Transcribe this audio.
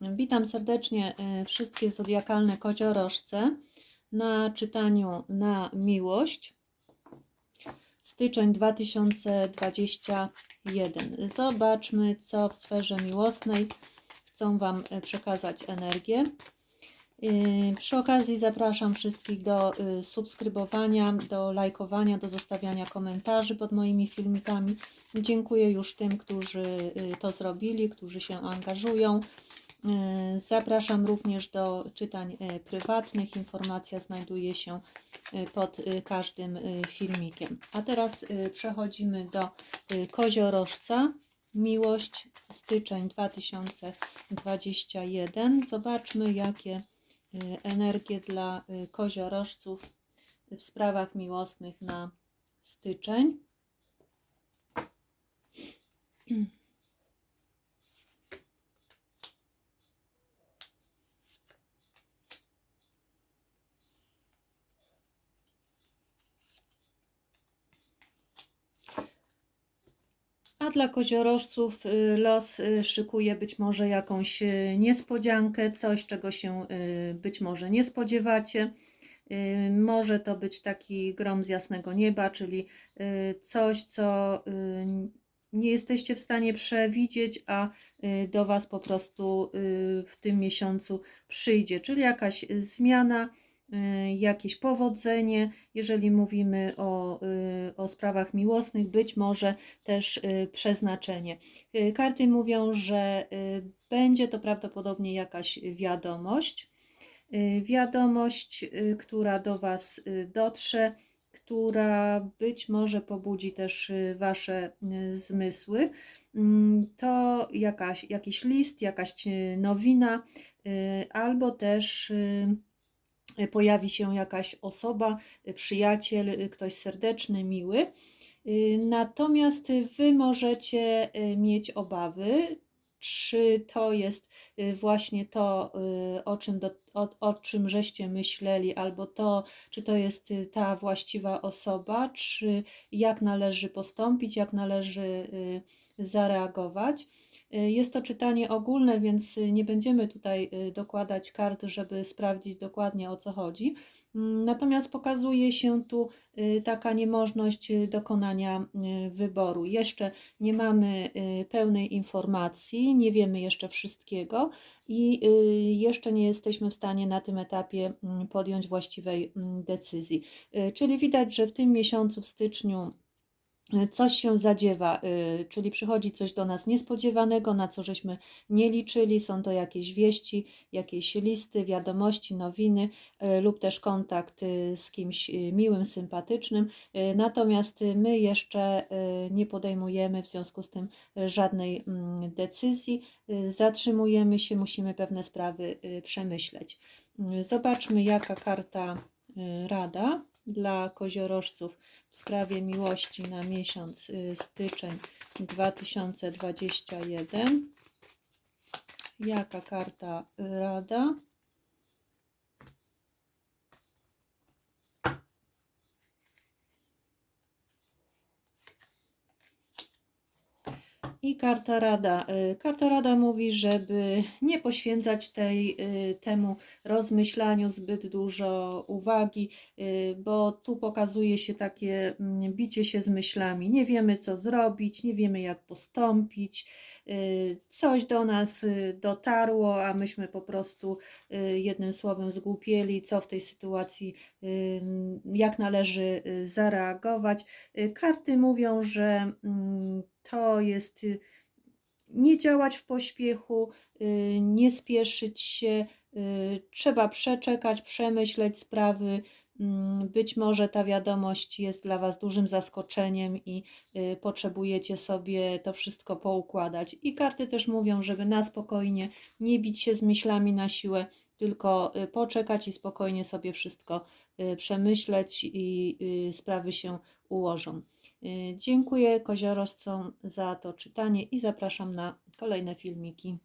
Witam serdecznie e, wszystkie zodiakalne koziorożce na czytaniu na miłość. Styczeń 2021. Zobaczmy, co w sferze miłosnej chcą Wam e, przekazać energię. E, Przy okazji zapraszam wszystkich do subskrybowania, do lajkowania, do zostawiania komentarzy pod moimi filmikami. Dziękuję już tym, którzy to zrobili, którzy się angażują. E, Zapraszam również do czytań e, prywatnych. Informacja znajduje się e, pod każdym filmikiem. A teraz przechodzimy do koziorożca. Miłość, styczeń 2021. Zobaczmy, jakie energie dla koziorożców w sprawach miłosnych na styczeń. dla koziorożców y, los y, szykuje być może jakąś y, niespodziankę, coś czego się być może nie spodziewacie. Może to być taki grom z jasnego nieba, czyli coś, co nie jesteście w stanie przewidzieć, a do Was po prostu w tym miesiącu przyjdzie, czyli jakaś zmiana, jakieś powodzenie. Jeżeli mówimy o, y, o sprawach miłosnych, być może też y, przeznaczenie. Y, Karty mówią, że y, będzie to prawdopodobnie jakaś wiadomość. Y, Wiadomość, y, która do Was y, dotrze, która być może pobudzi też y, Wasze y, zmysły. Mm, To jakaś, jakiś list, jakaś y, nowina, y, albo też y, pojawi się jakaś osoba, przyjaciel, ktoś serdeczny, miły. Natomiast Wy możecie y, mieć obawy, czy to jest y, właśnie to, y, o czym, do, o, o czym żeście myśleli, albo to, czy to jest ta właściwa osoba, czy jak należy postąpić, jak należy zareagować. Jest to czytanie ogólne, więc nie będziemy tutaj y, dokładać kart, żeby sprawdzić dokładnie o co chodzi. Mm, Natomiast pokazuje się tu y, taka niemożność y, dokonania wyboru. Jeszcze nie mamy pełnej informacji, nie wiemy jeszcze wszystkiego i jeszcze nie jesteśmy w stanie na tym etapie mm, podjąć właściwej mm, decyzji. Czyli widać, że w tym miesiącu, w styczniu, coś się zadziewa, y, czyli przychodzi coś do nas niespodziewanego, na co żeśmy nie liczyli. Są to jakieś wieści, jakieś listy, wiadomości, nowiny y, lub też kontakt y, z kimś miłym, sympatycznym. Natomiast my jeszcze nie podejmujemy w związku z tym żadnej mm, decyzji. Zatrzymujemy się, musimy pewne sprawy przemyśleć. Zobaczmy, jaka karta rada dla koziorożców w sprawie miłości na miesiąc y, styczeń 2021. Jaka karta y, rada? I karta rada. Y, Karta rada mówi, żeby nie poświęcać tej, y, temu rozmyślaniu zbyt dużo uwagi, y, bo tu pokazuje się takie mm, bicie się z myślami. Nie wiemy, co zrobić, nie wiemy, jak postąpić. Coś do nas dotarło, a myśmy po prostu jednym słowem zgłupieli, co w tej sytuacji, jak należy zareagować. Karty mówią, że mm, to jest nie działać w pośpiechu, y, nie spieszyć się, y, trzeba przeczekać, przemyśleć sprawy. Mm, Być może ta wiadomość jest dla Was dużym zaskoczeniem i y, potrzebujecie sobie to wszystko poukładać. I karty też mówią, żeby na spokojnie nie bić się z myślami na siłę, tylko y, poczekać i spokojnie sobie wszystko y, przemyśleć i sprawy się ułożą. Dziękuję koziorożcom za to czytanie i zapraszam na kolejne filmiki.